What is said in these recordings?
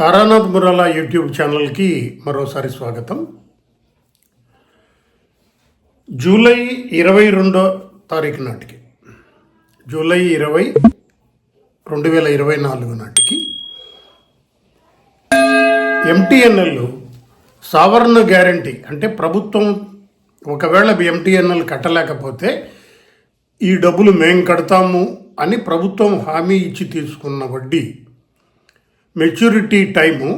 Taranath మురాలా YouTube ఛానల్కి మరోసారి స్వాగతం. జూలై ఇరవై రెండో తారీఖు నాటికి జూలై ఇరవై రెండు వేల ఇరవై నాలుగు నాటికి ఎంటీఎన్ఎల్ సావరణ గ్యారంటీ అంటే ప్రభుత్వం ఒకవేళ ఎంటీఎన్ఎల్ కట్టలేకపోతే ఈ డబ్బులు మేం కడతాము అని ప్రభుత్వం హామీ ఇచ్చి తీసుకున్న వడ్డీ మెచ్యూరిటీ టైము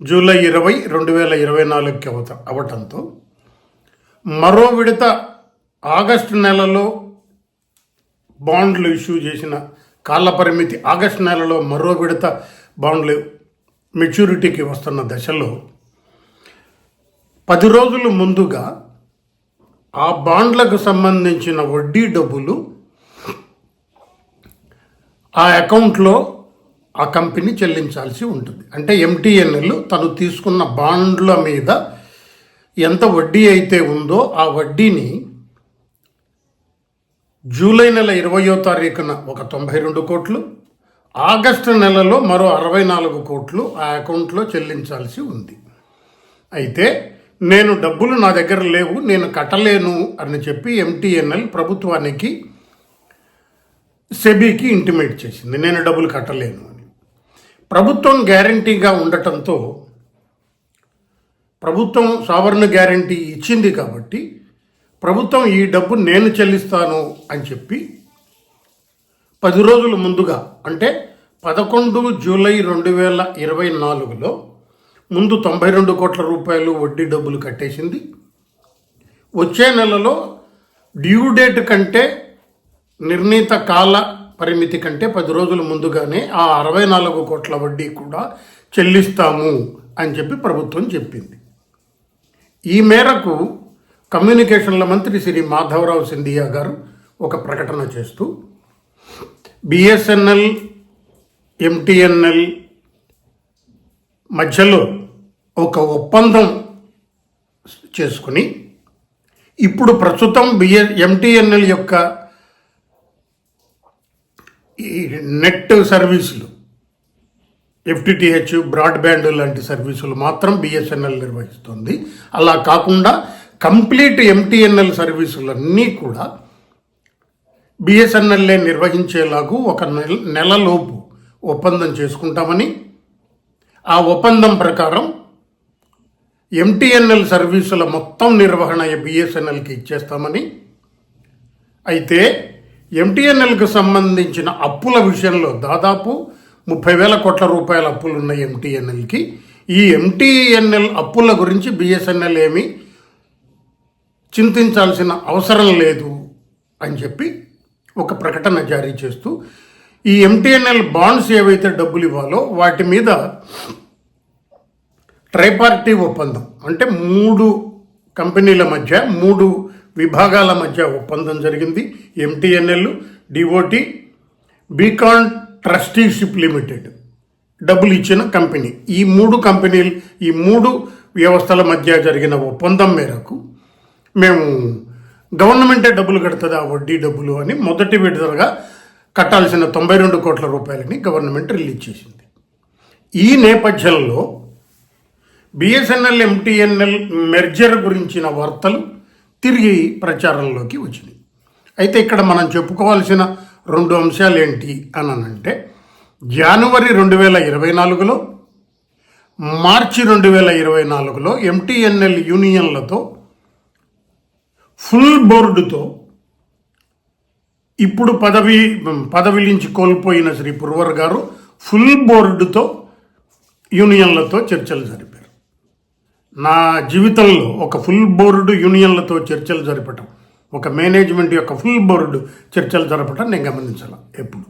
జూలై ఇరవై రెండు వేల ఇరవై నాలుగుకి అవత అవటంతో మరో విడత ఆగస్టు నెలలో బాండ్లు ఇష్యూ చేసిన కాల పరిమితి ఆగస్టు నెలలో మరో విడత బాండ్లు మెచ్యూరిటీకి వస్తున్న దశలో పది రోజులు ముందుగా ఆ బాండ్లకు సంబంధించిన వడ్డీ డబ్బులు ఆ అకౌంట్లో ఆ కంపెనీ చెల్లించాల్సి ఉంటుంది. అంటే ఎంటీఎన్ఎల్ తను తీసుకున్న బాండ్ల మీద ఎంత వడ్డీ అయితే ఉందో ఆ వడ్డీని జూలై నెల ఇరవయో తారీఖున ఒక తొంభై రెండు కోట్లు ఆగస్టు నెలలో మరో అరవై నాలుగు కోట్లు ఆ అకౌంట్లో చెల్లించాల్సి ఉంది. అయితే నేను డబ్బులు నా దగ్గర లేవు నేను కట్టలేను అని చెప్పి ఎంటీఎన్ఎల్ ప్రభుత్వానికి సెబీకి ఇంటిమేట్ చేసింది. నేను డబ్బులు కట్టలేను. ప్రభుత్వం గ్యారంటీగా ఉండటంతో ప్రభుత్వం సావర్ణ గ్యారంటీ ఇచ్చింది కాబట్టి ప్రభుత్వం ఈ డబ్బు నేను చెల్లిస్తాను అని చెప్పి పది రోజుల ముందుగా అంటే పదకొండు జూలై రెండు వేల ఇరవై నాలుగులో ముందు తొంభై రెండు కోట్ల రూపాయలు వడ్డీ డబ్బులు కట్టేసింది. వచ్చే నెలలో డ్యూ డేట్ కంటే నిర్ణీత కాల పరిమితి కంటే పది రోజుల ముందుగానే ఆ అరవై నాలుగు కోట్ల వడ్డీ కూడా చెల్లిస్తాము అని చెప్పి ప్రభుత్వం చెప్పింది. ఈ మేరకు కమ్యూనికేషన్ల మంత్రి శ్రీ మాధవరావు సింధియా గారు ఒక ప్రకటన చేస్తూ బిఎస్ఎన్ఎల్ ఎంటీఎన్ఎల్ మధ్యలో ఒక ఒప్పందం చేసుకుని ఇప్పుడు ప్రస్తుతం బిఎ ఎంటీఎన్ఎల్ యొక్క ఈ నెట్ సర్వీసులు ఎఫ్టిటిహెచ్ బ్రాడ్బ్యాండ్ లాంటి సర్వీసులు మాత్రం బిఎస్ఎన్ఎల్ నిర్వహిస్తుంది. అలా కాకుండా కంప్లీట్ ఎంటీఎన్ఎల్ సర్వీసులన్నీ కూడా బిఎస్ఎన్ఎల్ఏ నిర్వహించేలాగు ఒక నెల నెలలోపు ఒప్పందం చేసుకుంటామని ఆ ఒప్పందం ప్రకారం ఎంటీఎన్ఎల్ సర్వీసుల మొత్తం నిర్వహణ బిఎస్ఎన్ఎల్కి ఇచ్చేస్తామని అయితే ఎంటీఎన్ఎల్కు సంబంధించిన అప్పుల విషయంలో దాదాపు ముప్పై వేల కోట్ల రూపాయల అప్పులు ఉన్నాయి ఎంటీఎన్ఎల్కి ఈ ఎంటీఎన్ఎల్ అప్పుల గురించి బిఎస్ఎన్ఎల్ ఏమీ చింతించాల్సిన అవసరం లేదు అని చెప్పి ఒక ప్రకటన జారీ చేస్తూ ఈ ఎంటీఎన్ఎల్ బాండ్స్ ఏవైతే డబ్బులు ఇవ్వాలో వాటి మీద ట్రైపార్టీ ఒప్పందం అంటే మూడు కంపెనీల మధ్య మూడు విభాగాల మధ్య ఒప్పందం జరిగింది. MTNL DOT Beacon Trusteeship Limited. డబ్బులు ఇచ్చిన కంపెనీ. ఈ మూడు కంపెనీలు ఈ మూడు వ్యవస్థల మధ్య జరిగిన ఒప్పందం మేరకు మేము గవర్నమెంటే డబ్బులు కడుతుంది ఆ వడ్డీ డబ్బులు అని మొదటి విడుదలగా కట్టాల్సిన తొంభై రెండు కోట్ల రూపాయలని గవర్నమెంట్ రిలీజ్ చేసింది. ఈ నేపథ్యంలో బిఎస్ఎన్ఎల్ ఎంటీఎన్ఎల్ మెర్జర్ గురించిన వార్తలు తిరిగి ప్రచారంలోకి వచ్చింది. అయితే ఇక్కడ మనం చెప్పుకోవాల్సిన రెండు అంశాలు ఏంటి అని అంటే జనవరి రెండు వేల ఇరవై నాలుగులో మార్చి రెండు వేల ఇరవై నాలుగులో ఎంటీఎన్ఎల్ యూనియన్లతో ఫుల్ బోర్డుతో ఇప్పుడు పదవి పదవి నుంచి కోల్పోయిన శ్రీ పుర్వర్ గారు ఫుల్ బోర్డుతో యూనియన్లతో చర్చలు జరిపారు. నా జీవితంలో ఒక ఫుల్ బోర్డు యూనియన్లతో చర్చలు జరపటం ఒక మేనేజ్మెంట్ యొక్క ఫుల్ బోర్డు చర్చలు జరపటం నేను గమనించాల ఎప్పుడు.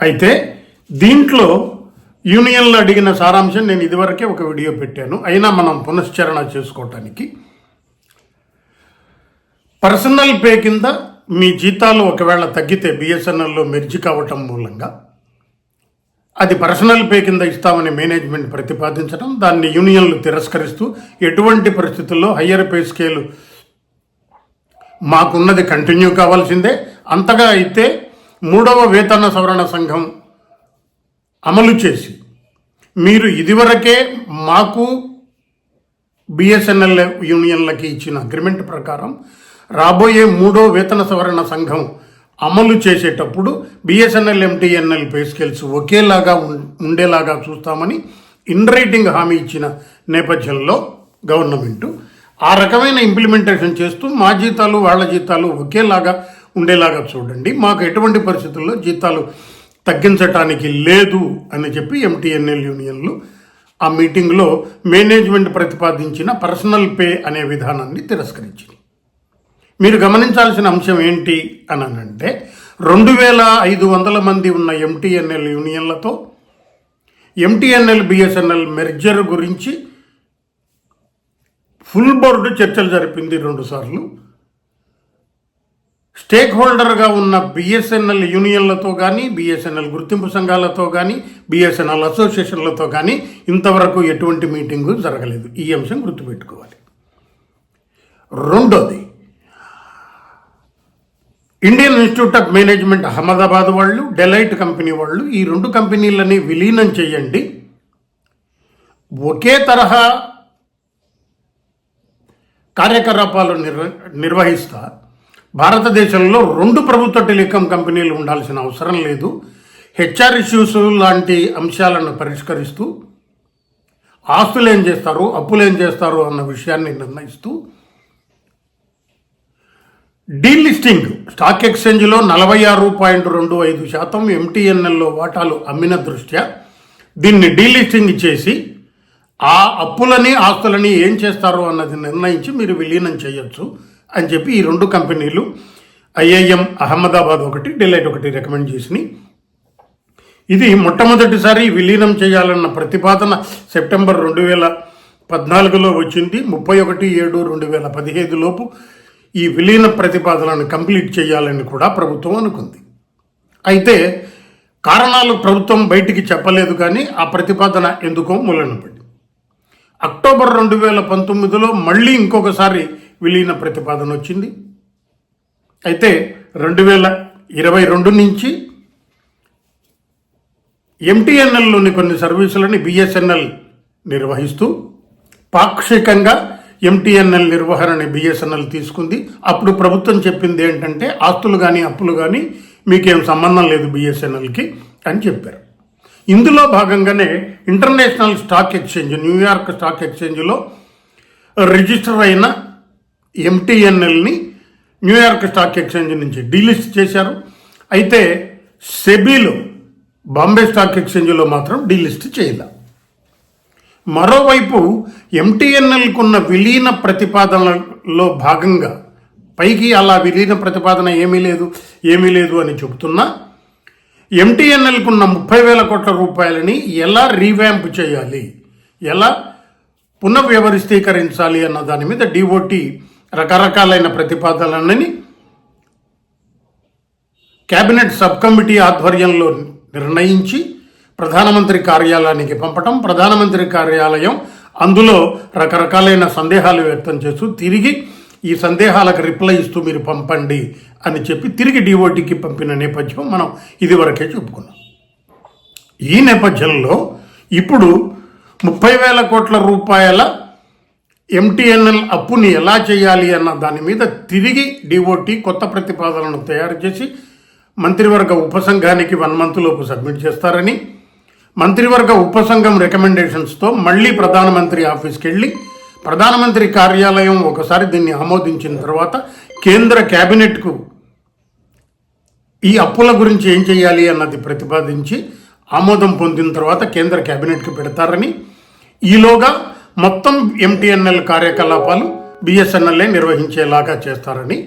అయితే దీంట్లో యూనియన్లు అడిగిన సారాంశం నేను ఇదివరకే ఒక వీడియో పెట్టాను. అయినా మనం పునశ్చరణ చేసుకోవటానికి. పర్సనల్ పే కింద మీ జీతాలు ఒకవేళ తగ్గితే బిఎస్ఎన్ఎల్లో మెర్జి కావటం మూలంగా. అది పర్సనల్ పే కింద ఇస్తామని మేనేజ్మెంట్ ప్రతిపాదించడం దాన్ని యూనియన్లు తిరస్కరిస్తూ ఎటువంటి పరిస్థితుల్లో హయ్యర్ పే స్కేల్ మాకున్నది కంటిన్యూ కావాల్సిందే. అంతగా అయితే మూడవ వేతన సవరణ సంఘం అమలు చేసి మీరు ఇదివరకే మాకు బిఎస్ఎన్ఎల్ యూనియన్లకి ఇచ్చిన అగ్రిమెంట్ ప్రకారం రాబోయే మూడో వేతన సవరణ సంఘం అమలు చేసేటప్పుడు బిఎస్ఎన్ఎల్ ఎంటీఎన్ఎల్ పే స్కేల్స్ ఒకేలాగా ఉండేలాగా చూస్తామని ఇన్ రైటింగ్ హామీ ఇచ్చిన నేపథ్యంలో గవర్నమెంట్ ఆ రకమైన ఇంప్లిమెంటేషన్ చేస్తూ మా జీతాలు వాళ్ళ జీతాలు ఒకేలాగా ఉండేలాగా చూడండి. మాకు ఎటువంటి పరిస్థితుల్లో జీతాలు తగ్గించటానికి లేదు అని చెప్పి ఎంటీఎన్ఎల్ యూనియన్లు ఆ మీటింగ్లో మేనేజ్మెంట్ ప్రతిపాదించిన పర్సనల్ పే అనే విధానాన్ని తిరస్కరించింది. మీరు గమనించాల్సిన అంశం ఏంటి అని అంటే రెండు వేల ఐదు వందల మంది ఉన్న ఎంటీఎన్ఎల్ యూనియన్లతో ఎంటీఎన్ఎల్ బిఎస్ఎన్ఎల్ మెర్జర్ గురించి ఫుల్ బోర్డు చర్చలు జరిపింది రెండుసార్లు స్టేక్ హోల్డర్గా ఉన్న బిఎస్ఎన్ఎల్ యూనియన్లతో కానీ బిఎస్ఎన్ఎల్ గుర్తింపు సంఘాలతో కానీ బిఎస్ఎన్ఎల్ అసోసియేషన్లతో కానీ ఇంతవరకు ఎటువంటి మీటింగు జరగలేదు. ఈ అంశం గుర్తుపెట్టుకోవాలి. రెండోది Indian Institute of Management Ahmedabad వాళ్ళు డెలైట్ కంపెనీ వాళ్ళు ఈ రెండు కంపెనీలని విలీనం చేయండి. ఒకే తరహా కార్యకలాపాలు నిర్వ నిర్వహిస్తా. భారతదేశంలో రెండు ప్రభుత్వ టెలికాం కంపెనీలు ఉండాల్సిన అవసరం లేదు. హెచ్ఆర్ ఇష్యూస్ లాంటి అంశాలను పరిష్కరిస్తూ ఆస్తులు ఏం చేస్తారు అప్పులు ఏం చేస్తారు అన్న విషయాన్ని నిర్ణయిస్తూ డీలిస్టింగ్. స్టాక్ ఎక్స్చేంజ్లో నలభై ఆరు పాయింట్ రెండు ఐదు శాతం ఎంటీఎన్ఎల్లో వాటాలు అమ్మిన దృష్ట్యా దీన్ని డీలిస్టింగ్ చేసి ఆ అప్పులని ఆస్తులని ఏం చేస్తారో అన్నది నిర్ణయించి మీరు విలీనం చేయొచ్చు అని చెప్పి ఈ రెండు కంపెనీలు ఐఐఎం అహ్మదాబాద్ ఒకటి డిలైట్ ఒకటి రికమెండ్ చేసినాయి. ఇది మొట్టమొదటిసారి విలీనం చేయాలన్న ప్రతిపాదన సెప్టెంబర్ రెండు వేల పద్నాలుగులో వచ్చింది. ముప్పై ఒకటి ఏడు రెండు వేల పదిహేదు లోపు ఈ విలీన ప్రతిపాదనను కంప్లీట్ చేయాలని కూడా ప్రభుత్వం అనుకుంది. అయితే కారణాలు ప్రభుత్వం బయటికి చెప్పలేదు కానీ ఆ ప్రతిపాదన ఎందుకో మూలన అక్టోబర్ రెండు వేల పంతొమ్మిదిలో మళ్ళీ ఇంకొకసారి విలీన ప్రతిపాదన వచ్చింది. అయితే రెండు వేల ఇరవై రెండు నుంచి ఎంటీఎన్ఎల్లోని కొన్ని సర్వీసులని బిఎస్ఎన్ఎల్ నిర్వహిస్తూ పాక్షికంగా ఎంటీఎన్ఎల్ నిర్వహణని బిఎస్ఎన్ఎల్ తీసుకుంది. అప్పుడు ప్రభుత్వం చెప్పింది ఏంటంటే ఆస్తులు కానీ అప్పులు కానీ మీకేం సంబంధం లేదు బిఎస్ఎన్ఎల్కి అని చెప్పారు. ఇందులో భాగంగానే international stock exchange New York stock ఎక్స్చేంజ్లో register అయిన ఎంటీఎన్ఎల్ని న్యూయార్క్ స్టాక్ ఎక్స్చేంజ్ నుంచి డీలిస్ట్ చేశారు. అయితే సెబీలో బాంబే స్టాక్ ఎక్స్చేంజ్లో మాత్రం డీలిస్ట్ చేయలేదు మరోవైపు ఎంటీఎన్ఎల్కున్న విలీన ప్రతిపాదనలో భాగంగా పైకి అలా విలీన ప్రతిపాదన ఏమీ లేదు ఏమీ లేదు అని చెబుతున్నా ఎంటీఎన్ఎల్కున్న ముప్పై వేల కోట్ల రూపాయలని ఎలా రీవ్యాంప్ చేయాలి ఎలా పునఃవ్యవస్థీకరించాలి అన్న దాని మీద డిఓటి రకరకాలైన ప్రతిపాదనలని కేబినెట్ సబ్ కమిటీ ఆధ్వర్యంలో నిర్ణయించి ప్రధానమంత్రి కార్యాలయానికి పంపటం ప్రధానమంత్రి కార్యాలయం అందులో రకరకాలైన సందేహాలు వ్యక్తం చేస్తూ తిరిగి ఈ సందేహాలకు రిప్లై ఇస్తూ మీరు పంపండి అని చెప్పి తిరిగి డిఓటీకి పంపిన నేపథ్యం మనం ఇదివరకే చెప్పుకున్నాం. ఈ నేపథ్యంలో ఇప్పుడు ముప్పై వేల కోట్ల రూపాయల ఎంటీఎన్ఎల్ అప్పుని ఎలా చేయాలి అన్న దాని మీద తిరిగి డిఓటీ కొత్త ప్రతిపాదనను తయారు చేసి మంత్రివర్గ ఉపసంఘానికి వన్ మంత్ లోపు సబ్మిట్ చేస్తారని మంత్రివర్గ ఉపసంఘం రికమెండేషన్స్తో మళ్ళీ ప్రధానమంత్రి ఆఫీస్కి వెళ్ళి ప్రధానమంత్రి కార్యాలయం ఒకసారి దీన్ని ఆమోదించిన తర్వాత కేంద్ర కేబినెట్కు ఈ అప్పుల గురించి ఏం చేయాలి అన్నది ప్రతిపాదించి ఆమోదం పొందిన తర్వాత కేంద్ర కేబినెట్కి పెడతారని ఈలోగా మొత్తం ఎంటీఎన్ఎల్ కార్యకలాపాలు బిఎస్ఎన్ఎల్ఏ నిర్వహించేలాగా చేస్తారని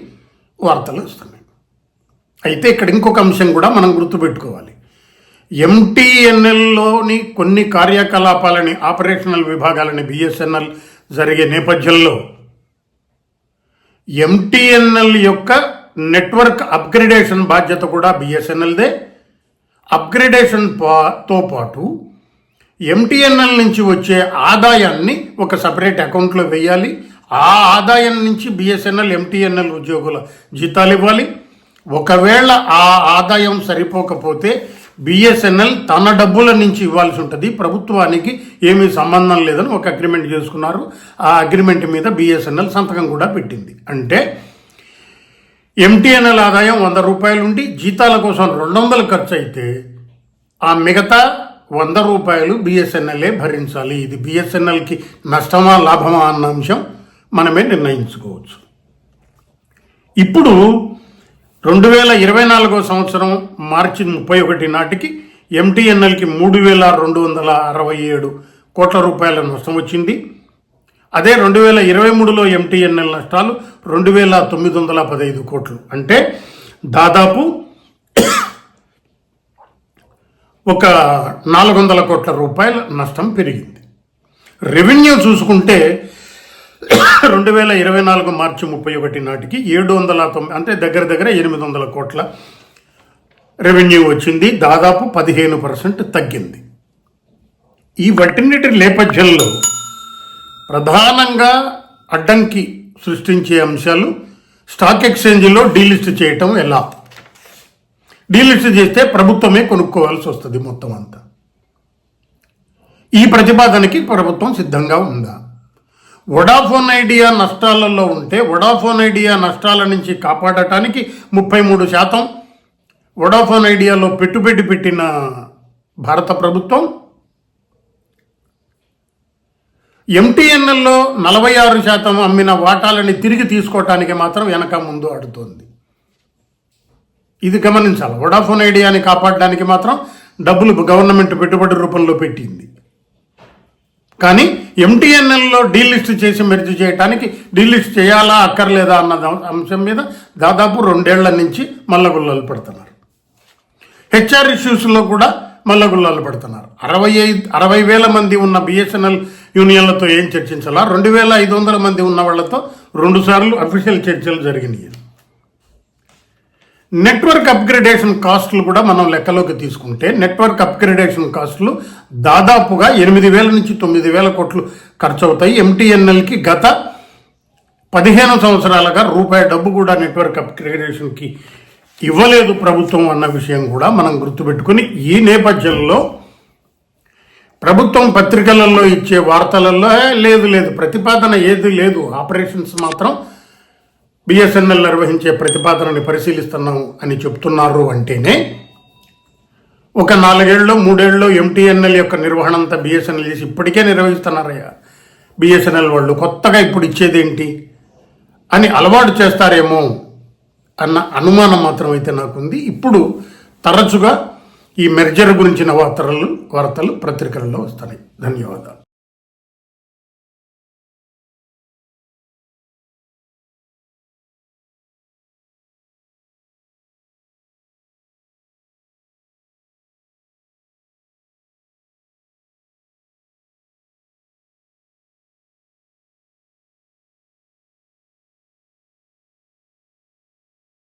వార్తలు వస్తున్నాయి. అయితే ఇక్కడ ఇంకొక అంశం కూడా మనం గుర్తుపెట్టుకోవాలి. ఎంటీఎన్ఎల్లోని కొన్ని కార్యకలాపాలని ఆపరేషనల్ విభాగాలని బిఎస్ఎన్ఎల్ జరిగే నేపథ్యంలో ఎంటీఎన్ఎల్ యొక్క నెట్వర్క్ అప్గ్రేడేషన్ బాధ్యత కూడా బిఎస్ఎన్ఎల్దే అప్గ్రేడేషన్ పా- తో పాటు ఎంటీఎన్ఎల్ నుంచి వచ్చే ఆదాయాన్ని ఒక సపరేట్ అకౌంట్లో వేయాలి. ఆ ఆదాయం నుంచి బిఎస్ఎన్ఎల్ ఎంటీఎన్ఎల్ ఉద్యోగుల జీతాలు ఇవ్వాలి. ఒకవేళ ఆ ఆదాయం సరిపోకపోతే బిఎస్ఎన్ఎల్ తన డబ్బుల నుంచి ఇవ్వాల్సి ఉంటుంది. ప్రభుత్వానికి ఏమీ సంబంధం లేదని ఒక అగ్రిమెంట్ చేసుకున్నారు. ఆ అగ్రిమెంట్ మీద బిఎస్ఎన్ఎల్ సంతకం కూడా పెట్టింది. అంటే ఎంటీఎన్ఎల్ ఆదాయం వంద రూపాయలు ఉండి జీతాల కోసం రెండు వందలు ఖర్చు అయితే ఆ మిగతా వంద రూపాయలు బిఎస్ఎన్ఎల్ఏ భరించాలి. ఇది బిఎస్ఎన్ఎల్కి నష్టమా లాభమా అన్న అంశం మనమే నిర్ణయించుకోవచ్చు. ఇప్పుడు రెండు వేల ఇరవై నాలుగో సంవత్సరం మార్చి ముప్పై ఒకటి నాటికి ఎంటీఎన్ఎల్కి మూడు వేల రెండు వందల అరవై ఏడు కోట్ల రూపాయల నష్టం వచ్చింది. అదే రెండు వేల ఇరవై మూడులో ఎంటీఎన్ఎల్ నష్టాలు రెండు వేల తొమ్మిది వందల పదహైదు కోట్లు. అంటే దాదాపు ఒక నాలుగు వందల కోట్ల రూపాయల నష్టం పెరిగింది. రెవెన్యూ చూసుకుంటే రెండు వేల ఇరవై నాలుగు మార్చి ముప్పై ఒకటి నాటికి ఏడు వందల తొమ్మిది అంటే దగ్గర దగ్గర ఎనిమిది వందల కోట్ల రెవెన్యూ వచ్చింది. దాదాపు పదిహేను పర్సెంట్ తగ్గింది. ఈ వటిన్నిటి నేపథ్యంలో ప్రధానంగా అడ్డంకి సృష్టించే అంశాలు స్టాక్ ఎక్స్చేంజ్లో డీలిస్ట్ చేయటం ఎలా? డీలిస్ట్ చేస్తే ప్రభుత్వమే కొనుక్కోవాల్సి వస్తుంది మొత్తం అంతా. ఈ ప్రతిపాదనకి ప్రభుత్వం సిద్ధంగా ఉందా? వొడాఫోన్ ఐడియా నష్టాలలో ఉంటే వొడాఫోన్ ఐడియా నష్టాల నుంచి కాపాడటానికి ముప్పై మూడు శాతం. వొడాఫోన్ ఐడియాలో పెట్టుబడి పెట్టిన భారత ప్రభుత్వం ఎంటీఎన్ఎల్లో నలభై ఆరు శాతం అమ్మిన వాటాలని తిరిగి తీసుకోవటానికి మాత్రం వెనక ముందు ఆడుతోంది. ఇది గమనించాలి. వొడాఫోన్ ఐడియాని కాపాడడానికి మాత్రం డబ్బులు గవర్నమెంట్ పెట్టుబడి రూపంలో పెట్టింది. కానీ ఎంటీఎన్ఎల్లో డీలిస్ట్ చేసి మెర్జ్ చేయడానికి డీలిస్ట్ చేయాలా అక్కర్లేదా అన్న అంశం మీద దాదాపు రెండేళ్ళ నుంచి మల్లగుల్లలు పెడుతున్నారు. హెచ్ఆర్ ఇష్యూస్లో కూడా మల్లగుల్లలు పెడుతున్నారు. అరవై ఐదు అరవై వేల మంది ఉన్న బిఎస్ఎన్ఎల్ యూనియన్లతో ఏం చర్చించాలా? రెండు వేల ఐదు వందల మంది ఉన్న వాళ్ళతో రెండుసార్లు అఫీషియల్ చర్చలు జరిగినాయి. నెట్వర్క్ అప్గ్రేడేషన్ కాస్టులు కూడా మనం లెక్కలోకి తీసుకుంటే నెట్వర్క్ అప్గ్రేడేషన్ కాస్టులు దాదాపుగా ఎనిమిది వేల నుంచి తొమ్మిది వేల కోట్లు ఖర్చు అవుతాయి ఎంటీఎన్ఎల్కి గత పదిహేను సంవత్సరాలుగా రూపాయి డబ్బు కూడా నెట్వర్క్ అప్గ్రేడేషన్కి ఇవ్వలేదు ప్రభుత్వం అన్న విషయం కూడా మనం గుర్తుపెట్టుకుని ఈ నేపథ్యంలో ప్రభుత్వం పత్రికలలో ఇచ్చే వార్తలలో లేదు లేదు ప్రతిపాదన ఏది లేదు ఆపరేషన్స్ మాత్రం బిఎస్ఎన్ఎల్ నిర్వహించే ప్రతిపాదనని పరిశీలిస్తున్నాం అని చెప్తున్నారు అంటేనే ఒక నాలుగేళ్ళలో మూడేళ్ళలో ఎంటీఎన్ఎల్ యొక్క నిర్వహణ అంతా బిఎస్ఎన్ఎల్ చేసి ఇప్పటికే నిర్వహిస్తున్నారయ్యా. బిఎస్ఎన్ఎల్ వాళ్ళు కొత్తగా ఇప్పుడు ఇచ్చేదేంటి? అని అలవాటు చేస్తారేమో అన్న అనుమానం మాత్రం అయితే నాకుంది. ఇప్పుడు తరచుగా ఈ మెర్జర్ గురించిన వార్తలు వార్తలు పత్రికలలో వస్తున్నాయి. ధన్యవాదాలు.